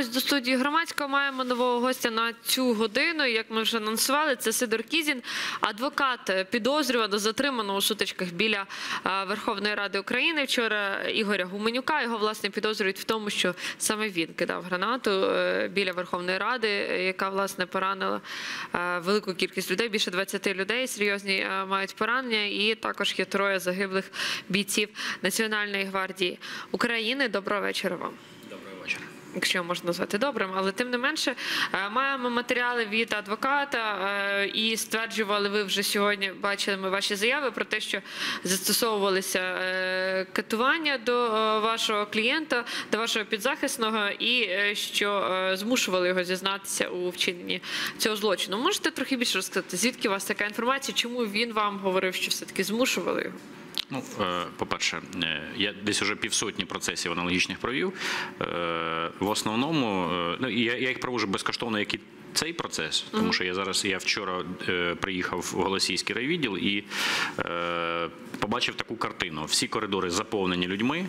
повертаємось до студії громадського. Маємо нового гостя на цю годину. Як ми вже анонсували, це Сидор Кізін, адвокат е, підозрюваного затриманого у сутичках біля е, Верховної Ради України. Вчора Ігоря Гуменюка його власне підозрюють в тому, що саме він кидав гранату е, біля Верховної Ради, яка власне поранила велику кількість людей. Більше 20 людей серйозні мають поранення, і також є троє загиблих бійців Національної гвардії України. Доброго вечора вам. Якщо можна назвати добрим, але тим не менше е, маємо матеріали від адвоката е, і стверджували ви вже сьогодні. Бачили ми ваші заяви про те, що застосовувалися е, катування до вашого клієнта, до вашого підзахисного, і що змушували його зізнатися у вчиненні цього злочину. Можете трохи більше розказати, звідки у вас така інформація? Чому він вам говорив, що все таки змушували його? Ну, е, по-перше, е, я десь уже півсотні процесів аналогічних провів. Е, В основному, е, ну, я, їх проводжу безкоштовно, як і цей процес, тому що я зараз я вчора е, приїхав в Голосійський райвідділ і е, побачив таку картину. Всі коридори заповнені людьми,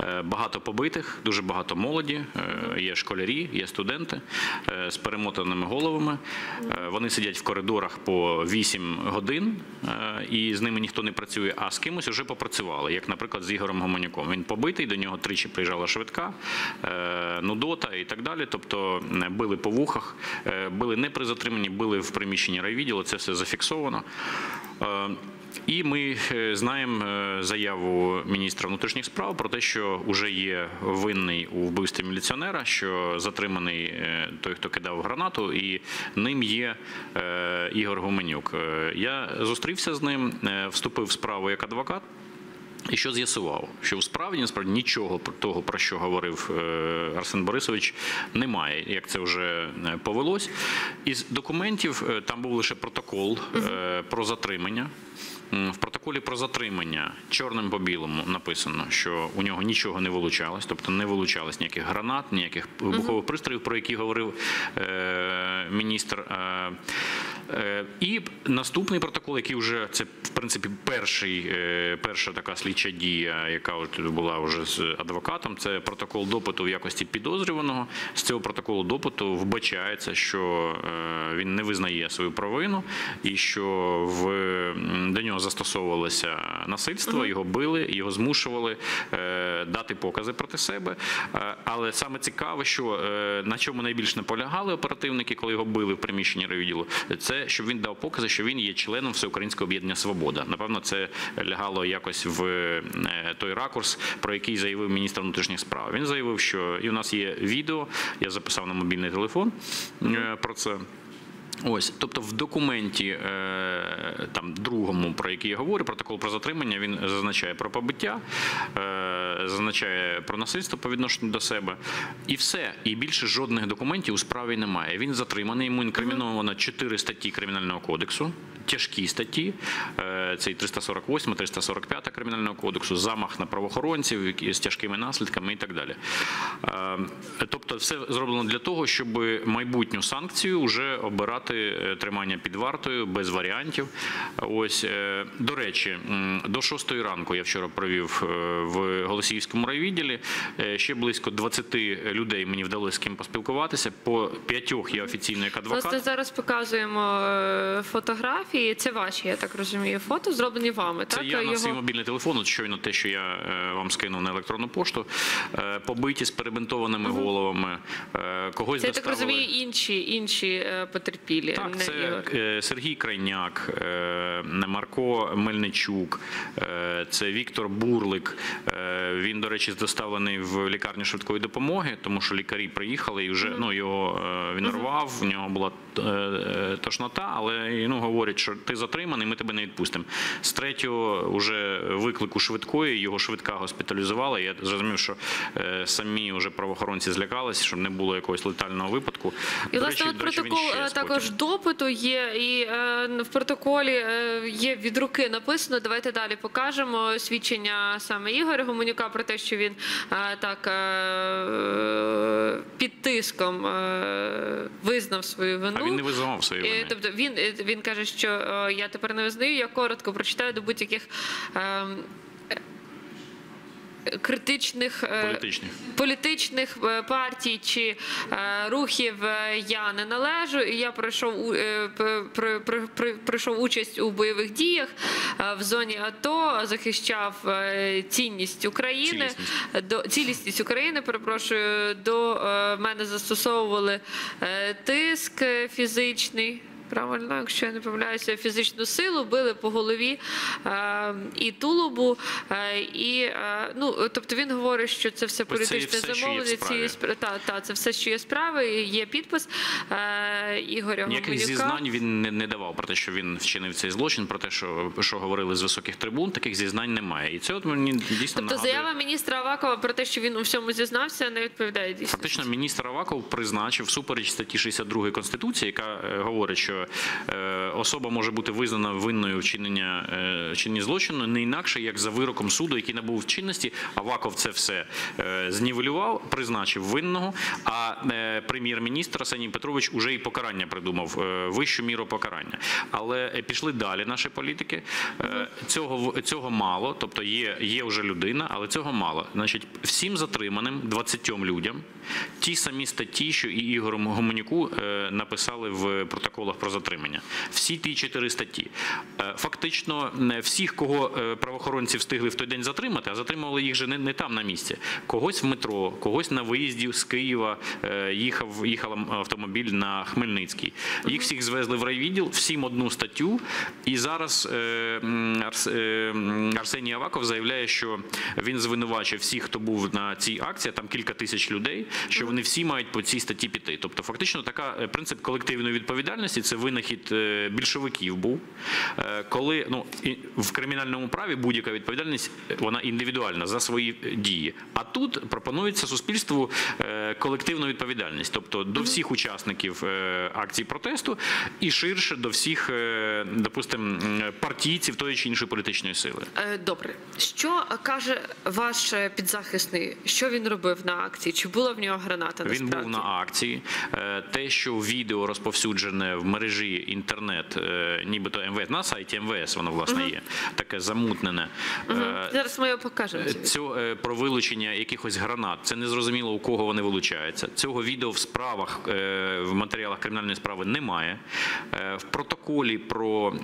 е, багато побитих, дуже багато молоді, е, є школярі, є студенти е, з перемотаними головами. Е, Вони сидять в коридорах по 8 годин, і з ними ніхто не працює, а з кимось вже попрацювали, як, наприклад, з Ігорем Гомонюком. Він побитий, до нього тричі приїжджала швидка, нудота і так далі. Тобто били по вухах, били не при затриманні, били в приміщенні райвідділу, це все зафіксовано. Е, І ми е, знаємо е, заяву міністра внутрішніх справ про те, що вже є винний у вбивстві міліціонера, що затриманий той, хто кидав гранату, і ним є Ігор Гуменюк. Я зустрівся з ним, вступив в справу як адвокат. І що з'ясував? Що справді насправді нічого того, про що говорив е, Арсен Борисович, немає, як це вже е, повелось. Із документів е, там був лише протокол про затримання. В протоколі про затримання чорним по білому написано, що у нього нічого не вилучалось, тобто не вилучалось ніяких гранат, ніяких вибухових пристроїв, про які говорив е, міністр. Е, і наступний протокол, який вже це в принципі перший, е, перша така слідча дія, яка от була вже з адвокатом. Це протокол допиту в якості підозрюваного. З цього протоколу допиту вбачається, що е, він не визнає свою провину і що в до нього застосовувалося насильство, його били, його змушували е, дати покази проти себе. Е, Але саме цікаве, що е, на чому найбільш наполягали оперативники, коли його били в приміщенні райвідділу, це щоб він дав покази, що він є членом Всеукраїнського об'єднання Свобода. Напевно, це лягало якось в е, той ракурс, про який заявив міністр внутрішніх справ. Він заявив, що і у нас є відео, я записав на мобільний телефон е, про це. Ось, тобто в документі е, там другому, про який я говорю, протокол про затримання, він зазначає про побиття, е, зазначає про насильство по відношенню до себе, і все. І більше жодних документів у справі немає. Він затриманий, йому інкриміновано 4 статті кримінального кодексу, тяжкі статті. Е, це і 348, 345 кримінального кодексу, замах на правоохоронців з тяжкими наслідками і так далі. Е, Тобто, все зроблено для того, щоб майбутню санкцію вже обирати е, тримання під вартою без варіантів. Ось е, до речі, до 6 ранку я вчора провів е, в Голосіївському райвідділі. Ще близько 20 людей мені вдалося з ким поспілкуватися. По п'ятьох я офіційно як адвокат. Власне, зараз показуємо фотографії. Це ваші, я так розумію, фото зроблені вами. Це так я на свій мобільний телефон, от щойно те, що я вам скинув на електронну пошту, побиті з перебинтованими головами, е, когось Це я так розумію, інші інші е, потерпілі. Так, це Ігор. е, Сергій Крайняк, Марко Мельничук, це Віктор Бурлик. Він, до речі, доставлений в лікарню швидкої допомоги, тому що лікарі приїхали і вже ну, його він рвав, у нього була тошнота, але ну, говорять, що ти затриманий, ми тебе не відпустимо. З третього вже виклику швидкої його швидка госпіталізувала. Я зрозумів, що самі вже правоохоронці злякалися, щоб не було якогось летального випадку. І До власне, речі, от до речі, він протокол е, також потім. допиту є, і е, в протоколі е, є від руки написано. Давайте далі покажемо свідчення саме Ігоря Гуменюка про те, що він е, так е, під тиском е, визнав свою вину. А він не визнавав свої Е, вини. Тобто він, е, він каже, що е, я тепер не визнаю, я коротко прочитаю до будь-яких. ем, критичних е, Політичних. політичних е, партій чи е, рухів я не належу. І я пройшов пройшов участь у бойових діях в зоні АТО, захищав цінність України до цілісність України. Перепрошую, до мене застосовували тиск фізичний. Правильно, якщо я не помиляюся, фізичну силу били по голові е, і тулубу. Е, і, е, ну, тобто він говорить, що це все це політичне все, замовлення. цієї Та, та, це все, що є справи, є підпис е, Ігоря Ніяких зізнань він не, не давав про те, що він вчинив цей злочин, про те, що, що говорили з високих трибун, таких зізнань немає. І це от мені дійсно Тобто нагадує. заява міністра Авакова про те, що він у всьому зізнався, не відповідає дійсно. Фактично, міністр Аваков призначив всупереч статті 62 Конституції, яка е, говорить, що особа може бути визнана винною вчинення е, вчинення злочину не інакше, як за вироком суду, який набув чинності. Аваков це все е, знівелював, призначив винного. А е, прем'єр-міністр Арсеній Петрович уже і покарання придумав е, вищу міру покарання. Але е, пішли далі наші політики. Е, Цього цього мало, тобто є, є вже людина, але цього мало. Значить, всім затриманим 20 людям ті самі статті, що і Ігору Гомонюку е, написали в протоколах про затримання. Всі ті чотири статті. Е, Фактично, не всіх, кого е, правоохоронці встигли в той день затримати, а затримували їх же не, не там на місці. Когось в метро, когось на виїзді з Києва е, їхав, їхав автомобіль на Хмельницький. Їх всіх звезли в райвідділ, всім одну статтю. І зараз е, е, Арсеній Аваков заявляє, що він звинувачив всіх, хто був на цій акції, там кілька тисяч людей, що вони всі мають по цій статті піти. Тобто, фактично, така е, принцип колективної відповідальності це винахід е, більшовиків був. Е, Коли ну в кримінальному праві будь-яка відповідальність вона індивідуальна за свої дії. А тут пропонується суспільству е, колективну відповідальність, тобто до всіх учасників акцій протесту і ширше до всіх, допустимо, партійців тої чи іншої політичної сили. Добре, що каже ваш підзахисний? Що він робив на акції? Чи була в нього граната? Він був на акції. Те, що відео розповсюджене в мережі інтернет, е, нібито МВС на сайті МВС, воно власне є таке замутнене. Е, Зараз ми його покажемо. Цього е, про вилучення якихось гранат. Це не зрозуміло, у кого вони вилучаються. Цього відео в справах в матеріалах кримінальної справи немає. В протоколі про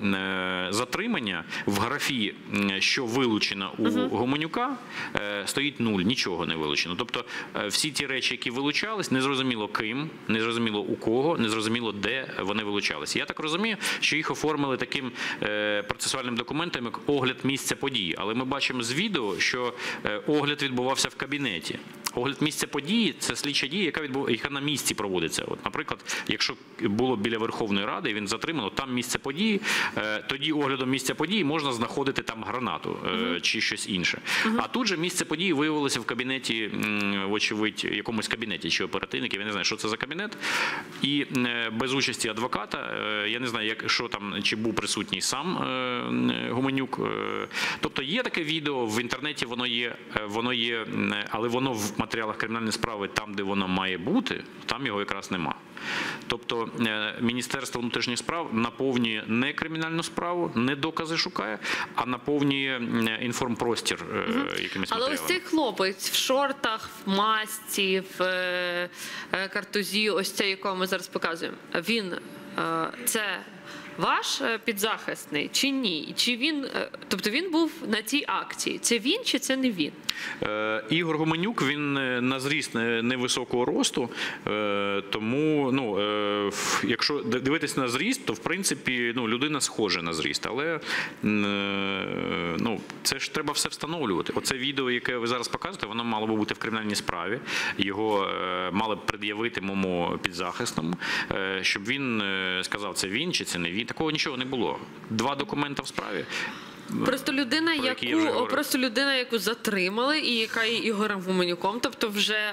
затримання в графі, що вилучено у Гомонюка, е, стоїть нуль, нічого не вилучено. Тобто всі ті речі, які вилучались, незрозуміло ким, незрозуміло у кого, незрозуміло де вони вилучалися. Я так розумію, що їх оформили таким е, процесуальним документом, як огляд місця події. Але ми бачимо з відео, що е, огляд відбувався в кабінеті. Огляд місця події це слідча дія, яка відбув, яка на місці проводиться. От, наприклад, якщо було біля Верховної Ради, він затримано там місце події. е, Тоді оглядом місця події можна знаходити там гранату чи щось інше. А тут же місце події виявилося в кабінеті, вочевидь, якомусь кабінеті чи оперативників. Я не знаю, що це за кабінет. І без участі адвоката, е, я не знаю, як що там чи був присутній сам е, Гуменюк. е, Тобто є таке відео в інтернеті, воно є, воно є, але воно в матеріалах кримінальної справи, там, де воно має бути, там його якраз нема. Тобто Міністерство внутрішніх справ наповнює не кримінальну справу, не докази шукає, а наповнює інформпростір е, якимись Але ось цей хлопець в шортах, в масці, в картузі, ось цей, якого ми зараз показуємо. Він це ваш е, підзахисний чи ні? Чи він, е, тобто він був на цій акції? Це він чи це не він? Е, Ігор Гуменюк він на зріст невисокого росту, тому ну, якщо д- дивитись на зріст, то в принципі ну, людина схожа на зріст. Але ну, це ж треба все встановлювати. Оце відео, яке ви зараз показуєте, воно мало би бути в кримінальній справі. Його мали б пред'явити моєму підзахисному, щоб він сказав, це він чи це не він. Такого нічого не було. Два документи в справі. Просто людина, яку просто людина, яку затримали, і яка є Ігорем Гуменюком, тобто вже е,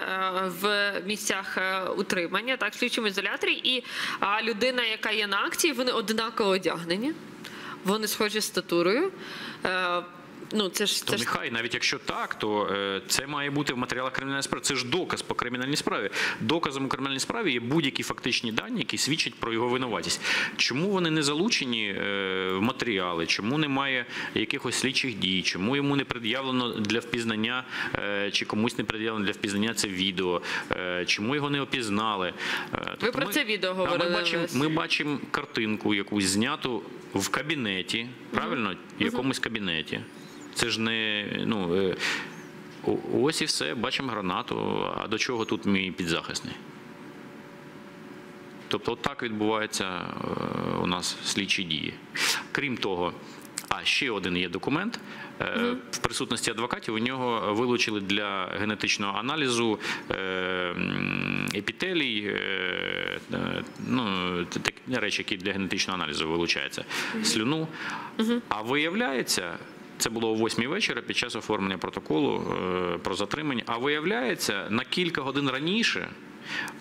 в місцях е, утримання, так, в слідчому ізоляторі, і а, людина, яка є на акції, вони однаково одягнені, вони схожі статурою. Ну це ж То це нехай, навіть якщо так, то е, це має бути в матеріалах кримінальної справи. Це ж доказ по кримінальній справі. Доказом у кримінальній справі є будь-які фактичні дані, які свідчать про його винуватість. Чому вони не залучені е, в матеріали? Чому немає якихось слідчих дій? Чому йому не пред'явлено для впізнання, е, чи комусь не пред'явлено для впізнання це відео? Е, Чому його не опізнали? Е, тобто про це відео а говорили Ми бачимо, ми бачимо картинку, якусь зняту в кабінеті, правильно? В якомусь кабінеті. Це ж не ну е, ось і все, бачимо гранату. А до чого тут мій підзахисний? Тобто, так відбуваються е, у нас слідчі дії. Крім того, а ще один є документ. Е, В присутності адвокатів у нього вилучили для генетичного аналізу епітелій, ну, такі речі, які для генетичного аналізу вилучаються, слюну. А виявляється, це було о 8 вечора під час оформлення протоколу е, про затримання. А виявляється, на кілька годин раніше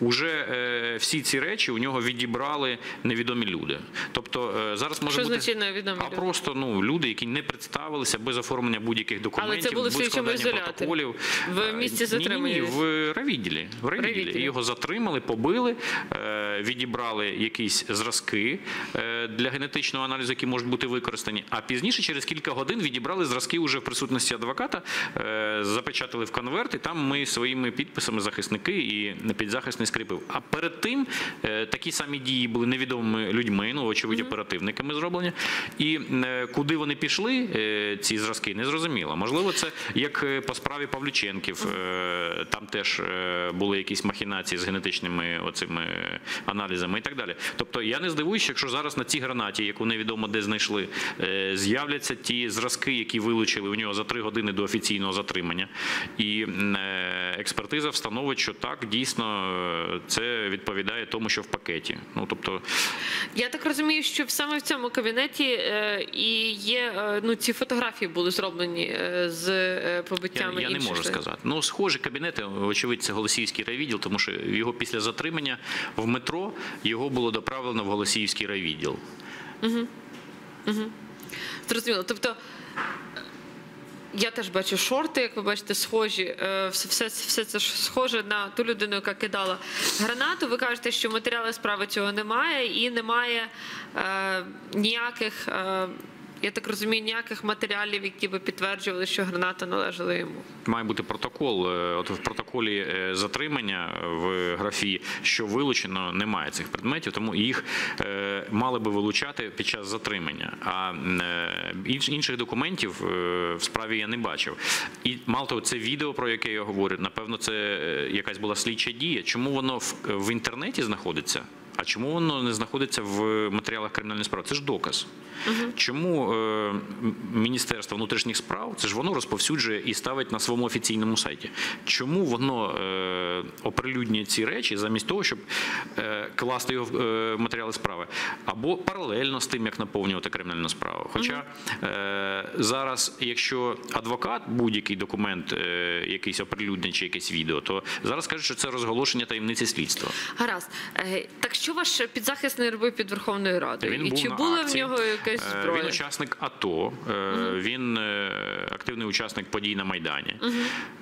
уже е, всі ці речі у нього відібрали невідомі люди. Тобто е, зараз може Що бути значить невідомі а люди? просто ну люди, які не представилися без оформлення будь-яких документів, були в без слідчому складання протоколів В Е, місці затримання в райвідділі. В. Райвідділі. Його затримали, побили, е, відібрали якісь зразки е, для генетичного аналізу, які можуть бути використані. А пізніше, через кілька годин, відібрали зразки уже в присутності адвоката, запечатали в конверт, і там ми своїми підписами захисники і підзахисний скріпив. А перед тим такі самі дії були невідомими людьми, ну очевидь, оперативниками зроблені. І куди вони пішли, ці зразки, не зрозуміло. Можливо, це як е, по справі Павлюченків. е, Там теж е, були якісь махінації з генетичними оцими аналізами і так далі. Тобто я не здивуюся, якщо зараз на цій гранаті, яку невідомо де знайшли, з'являться ті зразки, які вилучили у нього за три години до офіційного затримання. І експертиза встановить, що так дійсно це відповідає тому, що в пакеті. Ну тобто, Я так розумію, що саме в цьому кабінеті і є ну ці фотографії були зроблені е, з е, я, я не можу людей. сказати. Ну, схожі кабінети, очевидь, це Голосіївський райвідділ, тому що його після затримання в метро його було доправлено в Голосіївський райвідділ. Зрозуміло. Тобто я теж бачу шорти, як ви бачите, схожі. Е, Все, все, все це ж схоже на ту людину, яка кидала гранату. Ви кажете, що матеріали справи цього немає і немає е, ніяких. Е, я так розумію, ніяких матеріалів, які би підтверджували, що граната належала йому. Має бути протокол. Е, От в протоколі е, затримання в графі, що вилучено, немає цих предметів, тому їх е, мали би вилучати під час затримання. А інших документів в справі я не бачив. І мало того, це відео, про яке я говорю, напевно, це якась була слідча дія. Чому воно в інтернеті знаходиться? А чому воно не знаходиться в матеріалах кримінальної справи? Це ж доказ. Чому е, Міністерство внутрішніх справ це ж воно розповсюджує і ставить на своєму офіційному сайті? Чому воно е, оприлюднює ці речі замість того, щоб е, класти його в е, матеріали справи? Або паралельно з тим, як наповнювати кримінальну справу? Хоча е, зараз, якщо адвокат будь-який документ, е, якийсь оприлюднить чи якесь відео, то зараз кажуть, що це розголошення таємниці слідства. Гаразд. Так що ваш підзахисний робив під Верховною Радою? Він і був чи на була в нього якась Е, зброя? Він учасник АТО, е, він е, активний учасник подій на Майдані.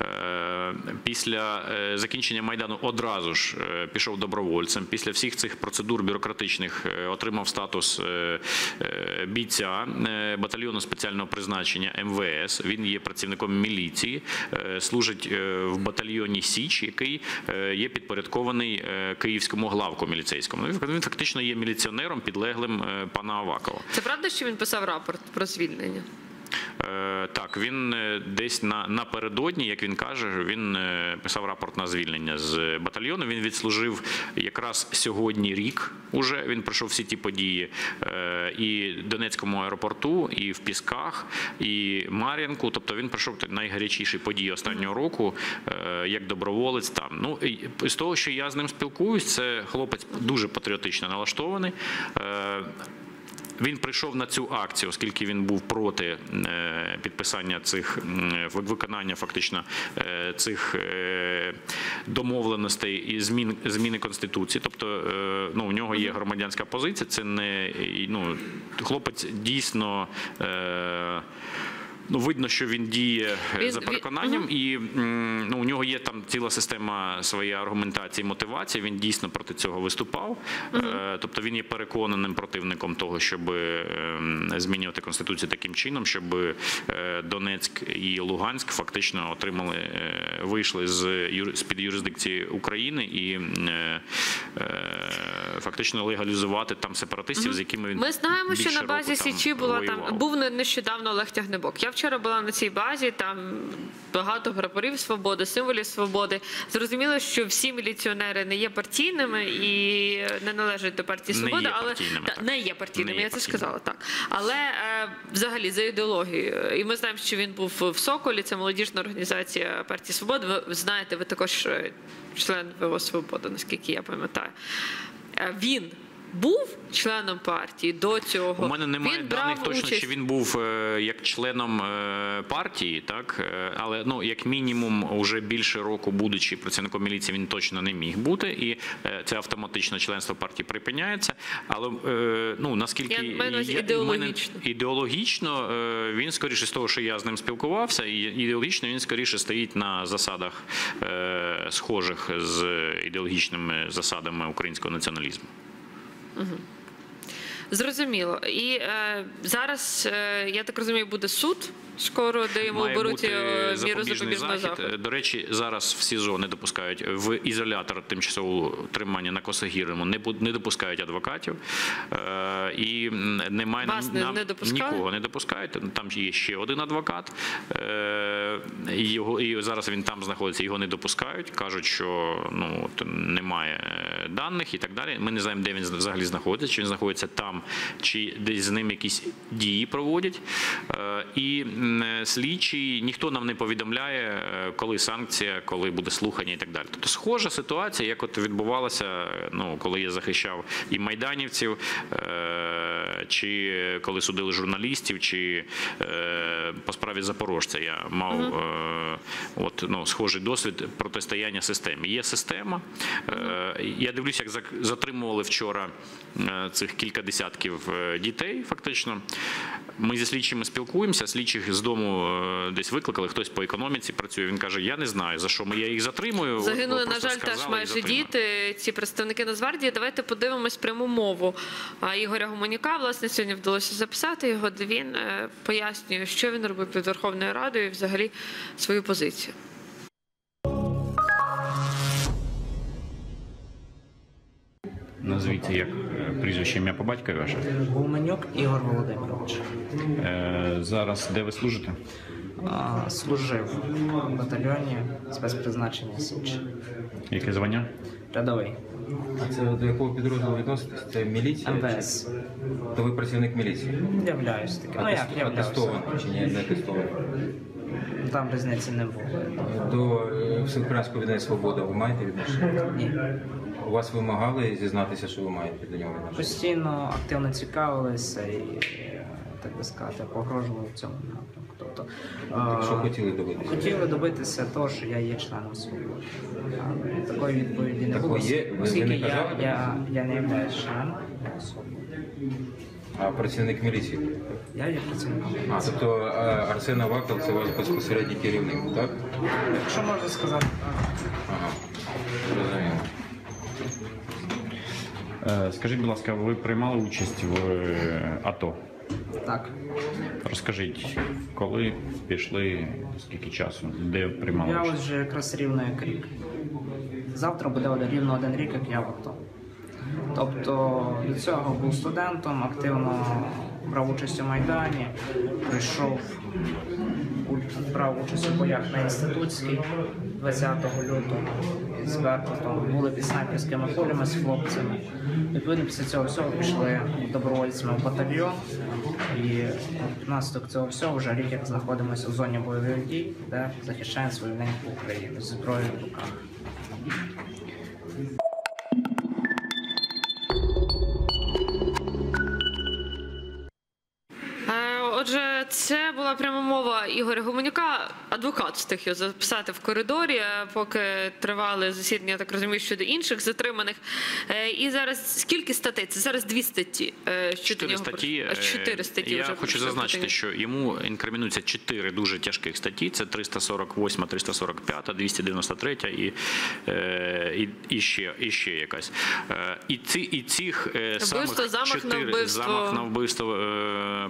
Е, Після закінчення Майдану одразу ж пішов добровольцем. Після всіх цих процедур бюрократичних отримав статус бійця батальйону спеціального призначення МВС. Він є працівником міліції, служить в батальйоні Січ, який є підпорядкований київському главку міліцейському. Ну, Він фактично є міліціонером, підлеглим е, пана Авакова. Це правда, що він писав рапорт про звільнення? Е, Так, він е, десь на напередодні, як він каже, він е, писав рапорт на звільнення з батальйону. Він відслужив якраз сьогодні рік. Уже він пройшов всі ті події і в Донецькому аеропорту, і в Пісках, і Мар'янку. Тобто він пройшов найгарячіші події останнього року як доброволець. Там ну з того, що я з ним спілкуюсь, це хлопець дуже патріотично налаштований. Він прийшов на цю акцію, оскільки він був проти е, підписання цих виконання фактично е, цих е, домовленостей і змін зміни конституції. Тобто, ну у нього є громадянська позиція. Це не ну хлопець дійсно. Ну, видно, що він діє е, Він- за він- переконанням, і ну, у нього є там ціла система своєї аргументації, мотивації. Він дійсно проти цього виступав. Е, Тобто він є переконаним противником того, щоб ем, змінювати конституцію таким чином, щоб е, Донецьк і Луганськ фактично отримали, вийшли з з під юрисдикції України і фактично легалізувати там сепаратистів, з якими він Ми знаємо, що на базі Січі була воював. там був не- нещодавно Олег Тягнебок. Я вчора була на цій базі. Там багато прапорів свободи, символів свободи. Зрозуміло, що всі міліціонери не є партійними і не належать до партії свободи, але Та, не є партійними. Не є я це сказала так. Але е, взагалі за ідеологією, і ми знаємо, що він був в Соколі. Це молодіжна організація партії свободи. Ви знаєте, ви також е, член ВО Свобода, наскільки я пам'ятаю. Е, Він був членом партії до цього. У мене немає він даних брав точно, участь. чи він був е, як членом е, партії, так е, але ну як мінімум, уже більше року, будучи працівником міліції, він точно не міг бути, і це автоматично членство партії припиняється. Але ну наскільки Я увазі я- в мене ідеологічно. ідеологічно він скоріше з того, що я з ним спілкувався, і ідеологічно він скоріше стоїть на засадах схожих з ідеологічними засадами українського націоналізму. Зрозуміло. І е, зараз, е, я так розумію, буде суд скоро, йому Має оберуть бути е, міру запобіжного заходу. До речі, зараз в СІЗО не допускають в ізолятор тимчасового тримання на Косогірому не допускають адвокатів. Е, І немає Вас не- не нікого не допускають. Там є ще один адвокат. Е, Його і зараз він там знаходиться. Його не допускають. кажуть, що ну от немає даних і так далі. Ми не знаємо, де він взагалі знаходиться. Чи він знаходиться там, чи десь з ним якісь дії проводять. І слідчий ніхто нам не повідомляє, е, коли санкція, коли буде слухання і так далі. Тобто схожа ситуація, як от відбувалася, е, ну коли я захищав і майданівців, е, чи коли судили журналістів, чи е, по справі запорожця я мав е, от ну схожий досвід протистояння системі. Є система. Е, Я дивлюся, як затримували вчора цих кілька десятків дітей. Фактично, ми зі слідчими спілкуємося. Слідчих з дому десь викликали. Хтось по економіці працює. Він каже: Я не знаю за що ми я їх затримую. Загинули, на жаль, теж сказали майже діти, ці представники Нацгвардії. Давайте подивимось пряму мову Ігоря Гуманяка. Власне, сьогодні вдалося записати його, де він е, пояснює, що він робив під Верховною Радою і взагалі свою позицію. Назвіться як е, прізвище ім'я по батькові ваше. Гуменюк Ігор Володимирович. Е, Зараз де ви служите? А, Служив в батальйоні спецпризначення Січ. Яке звання? Рядовий А це до якого підрозділу відноситесь? Це міліція? МВС. То ви працівник міліції? Являюсь таким. Ну як являюся? Атестований чи ні, не атестований? Там різниці не було. До е, Всеукраїнського об'єднання Свобода ви маєте відношення? Ні. У вас вимагали зізнатися, що ви маєте до нього відношення? Постійно активно цікавилися і, е, так би сказати, погрожували в цьому напрямку. Тобто, е, Що хотіли добитися? Хотіли добитися того, що я є членом свободи. Такої відповіді не Так було. оскільки не я, я, я не являюсь членом свободи. А працівник міліції? Я є працівником. А, тобто е, Арсен Аваков це ваш безпосередній керівник, так? Якщо можна сказати. Ага. Зрозуміло. Е, Скажіть, будь ласка, ви приймали участь в е, АТО? Так. Розкажіть, коли пішли, скільки часу, де приймали Я ось вже якраз рівно як рік. Завтра буде рівно один рік, як я в АТО. Тобто до цього був студентом, активно брав участь у Майдані, прийшов, брав участь у боях на інститутській 20 лютого з Беркутом, були з снайперськими полями з хлопцями. Відповідно, після цього всього пішли добровольцями в батальйон. І внаслідок цього всього вже рік як знаходимося в зоні бойових дій, де захищаємо свою неньку Україну зі зброєю в руках. Отже, це була пряма мова Ігоря Гуменюка адвокат встиг його записати в коридорі, е, поки тривали засідання, я так розумію, щодо інших затриманих. Е, І зараз скільки статей? Це зараз дві статті. е, Чотири статті. Чотири статті Я вже хочу зазначити, що йому інкримінуються чотири дуже тяжких статті. Це 348, 345, 293 і, і, і, ще, і ще якась. І, ці, і цих Вбивство, самих замах на чотири- вбивство. замах на вбивство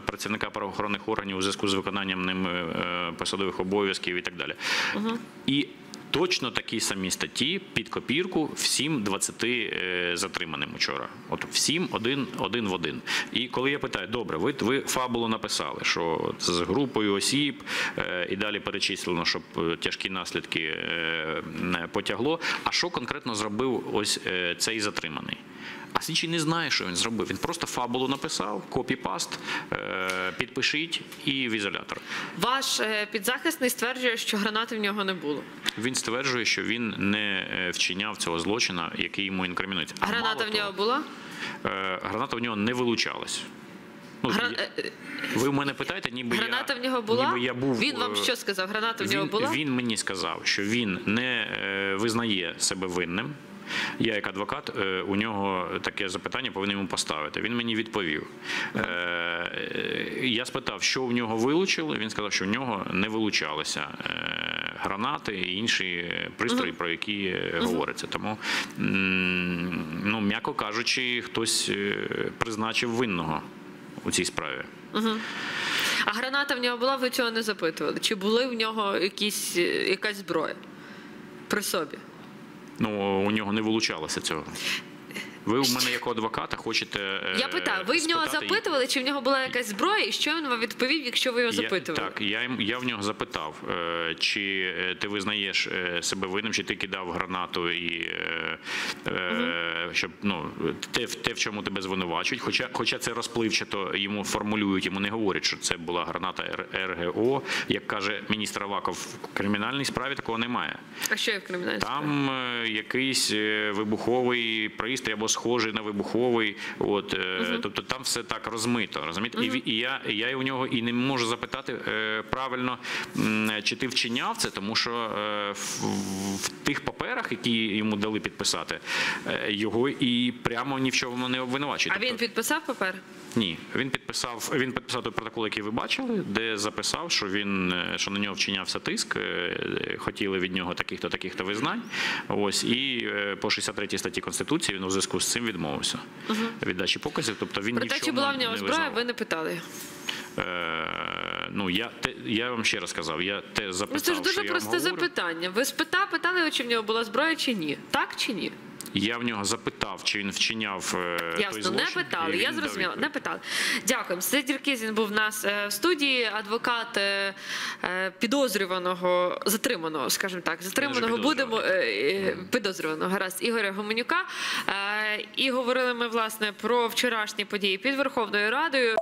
працівника правоохоронних органів у зв'язку з виконанням ним е, посадових обов'язків і так далі. І Точно такі самі статті під копірку всім 20 е, затриманим учора. От всім один, один в один. І коли я питаю, добре, ви, ви фабулу написали, що з групою осіб е, і далі перечислено, щоб тяжкі наслідки потягло. А що конкретно зробив ось цей затриманий? А слідчий не знає, що він зробив. Він просто фабулу написав, копі-паст, е, підпишіть і в ізолятор. Ваш е, підзахисний стверджує, що гранати в нього не було. Він стверджує, що він не е, вчиняв цього злочина, який йому інкримінується. А граната в нього була? граната в нього не вилучалась. Ну, ви в мене питаєте, ніби Граната я, в нього була? Ніби я був, Він вам що сказав? Граната в він, нього була? Він мені сказав, що він не визнає себе винним. Я, як адвокат, е, у нього таке запитання повинен йому поставити. Він мені відповів. Е, е, Я спитав, що в нього вилучили. Він сказав, що в нього не вилучалися гранати і інші пристрої, про які говориться. Тому, ну, м'яко кажучи, хтось призначив винного у цій справі. А граната в нього була, ви цього не запитували? Чи були в нього якісь, якась зброя при собі? Ну, у нього не вилучалося цього. Ви у мене як адвоката хочете. е, Я питаю, ви в нього спитати- запитували, чи в нього була якась зброя, і що він вам відповів, якщо ви його Я, запитували? так, я, я в нього запитав, е, чи е, ти визнаєш себе винним, чи ти кидав гранату, і, щоб ну, те, в- те, в чому тебе звинувачують. Хоча, хоча це розпливчато йому формулюють, йому не говорять, що це була граната РГО. Як каже міністр Аваков, в кримінальній справі такого немає. А що є в кримінальній справі? Там якийсь вибуховий пристрій або схожий на вибуховий. От, е, Тобто там все так розмито. Розумієте? І, і я, і я у нього і не можу запитати е, правильно, чи ти вчиняв це, тому що е, в, в тих паперах, які йому дали підписати, е, його і прямо ні в чому не обвинувачують. А він Тобто- підписав папер? ні, він підписав. Він підписав той протокол, який ви бачили, де записав, що він що на нього вчинявся тиск. Хотіли від нього таких-то таких-то визнань. Ось і по 63 статті конституції він у зв'язку з цим відмовився від дачі показів. Тобто він Про ні те, чи була в нього зброя, ви не питали. Е, ну я те, я вам ще раз сказав. Я те запитав, Ну це ж дуже що я просте запитання. Ви спитали, питали, чи в нього була зброя, чи ні? Так чи ні? Я в нього запитав, чи він вчиняв е, той Ясно, злочин. не питали. Я зрозуміла, не питали. Дякую. Сидір Кізін був в нас е, в студії, адвокат е, підозрюваного, затриманого, скажімо так, затриманого будемо підозрюваного. гаразд Ігоря Гоменюка. І говорили ми власне про вчорашні події під Верховною Радою.